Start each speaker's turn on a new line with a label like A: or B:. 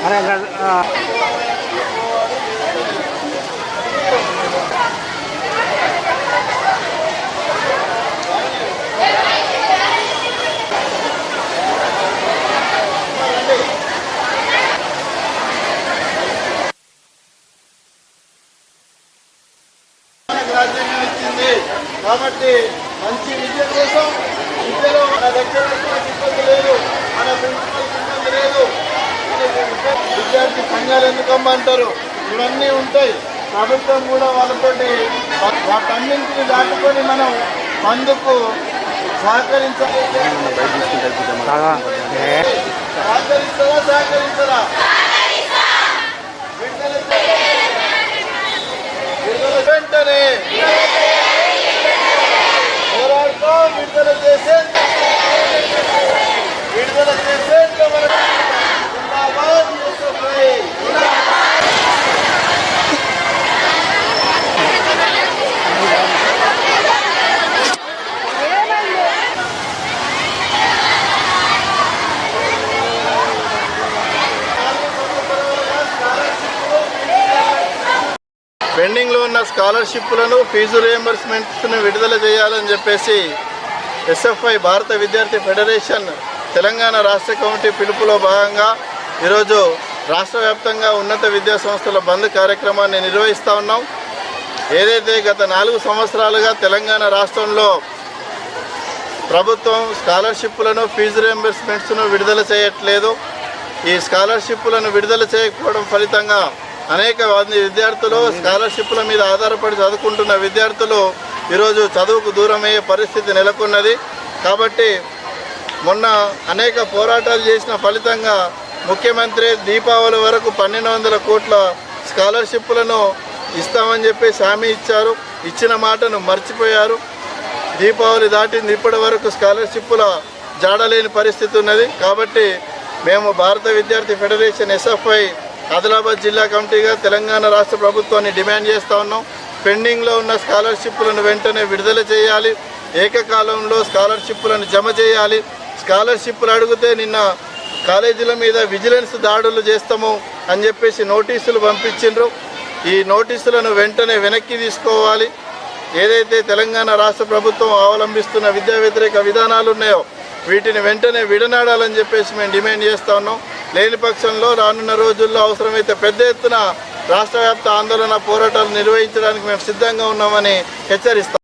A: గ-
B: రాజ్యాంగం ఇచ్చింది కాబట్టి మంచి విద్య కోసం విద్యలో మన దగ్గర విద్యార్థి ఎందుకమ్మంటారు ఇవన్నీ ఉంటాయి. ప్రభుత్వం కూడా వాళ్ళతోటి వాటన్నింటిని దాటుకొని మనం అందుకు సహకరించాలి సహకరిస్తారా సహకరించరా వెంటనే. పోరాడుతూ విడుదల చేసే విడుదల చేసేంత వరకు జిందాబాద్ యూసఫ్ఐ. పెండింగ్లో ఉన్న స్కాలర్షిప్లను ఫీజు రియంబర్స్మెంట్స్ను విడుదల చేయాలని చెప్పేసి ఎస్ఎఫ్ఐ భారత విద్యార్థి ఫెడరేషన్ తెలంగాణ రాష్ట్ర కమిటీ పిలుపులో భాగంగా ఈరోజు రాష్ట్ర వ్యాప్తంగా ఉన్నత విద్యా సంస్థల బంద్ కార్యక్రమాన్ని నిర్వహిస్తూ ఉన్నాం. ఏదైతే గత నాలుగు సంవత్సరాలుగా తెలంగాణ రాష్ట్రంలో ప్రభుత్వం స్కాలర్షిప్లను ఫీజు రియంబర్స్మెంట్స్ను విడుదల చేయట్లేదు. ఈ స్కాలర్షిప్లను విడుదల చేయకపోవడం ఫలితంగా అనేక మంది విద్యార్థులు స్కాలర్షిప్ల మీద ఆధారపడి చదువుకుంటున్న విద్యార్థులు ఈరోజు చదువుకు దూరమయ్యే పరిస్థితి నెలకొన్నది. కాబట్టి మొన్న అనేక పోరాటాలు చేసిన ఫలితంగా ముఖ్యమంత్రి దీపావళి వరకు పన్నెండు వందల కోట్ల స్కాలర్షిప్లను ఇస్తామని చెప్పేసి హామీ ఇచ్చారు. ఇచ్చిన మాటను మర్చిపోయారు. దీపావళి దాటింది ఇప్పటి వరకు స్కాలర్షిప్ల జాడలేని పరిస్థితి ఉన్నది. కాబట్టి మేము భారత విద్యార్థి ఫెడరేషన్ ఎస్ఎఫ్ఐ ఆదిలాబాద్ జిల్లా కమిటీగా తెలంగాణ రాష్ట్ర ప్రభుత్వాన్ని డిమాండ్ చేస్తూ ఉన్నాం. పెండింగ్లో ఉన్న స్కాలర్షిప్లను వెంటనే విడుదల చేయాలి. ఏకకాలంలో స్కాలర్షిప్లను జమ చేయాలి. స్కాలర్షిప్లు అడిగితే నిన్న కాలేజీల మీద విజిలెన్స్ దాడులు చేస్తాము అని చెప్పేసి నోటీసులు పంపించిండ్రు. ఈ నోటీసులను వెంటనే వెనక్కి తీసుకోవాలి. ఏదైతే తెలంగాణ రాష్ట్ర ప్రభుత్వం అవలంబిస్తున్న విద్యా వ్యతిరేక విధానాలు ఉన్నాయో వీటిని వెంటనే విడనాడాలని చెప్పేసి మేము డిమాండ్ చేస్తా ఉన్నాం. లేని పక్షంలో రానున్న రోజుల్లో అవసరమైతే పెద్ద ఎత్తున రాష్ట్ర ఆందోళన పోరాటాలు నిర్వహించడానికి మేము సిద్ధంగా ఉన్నామని హెచ్చరిస్తాం.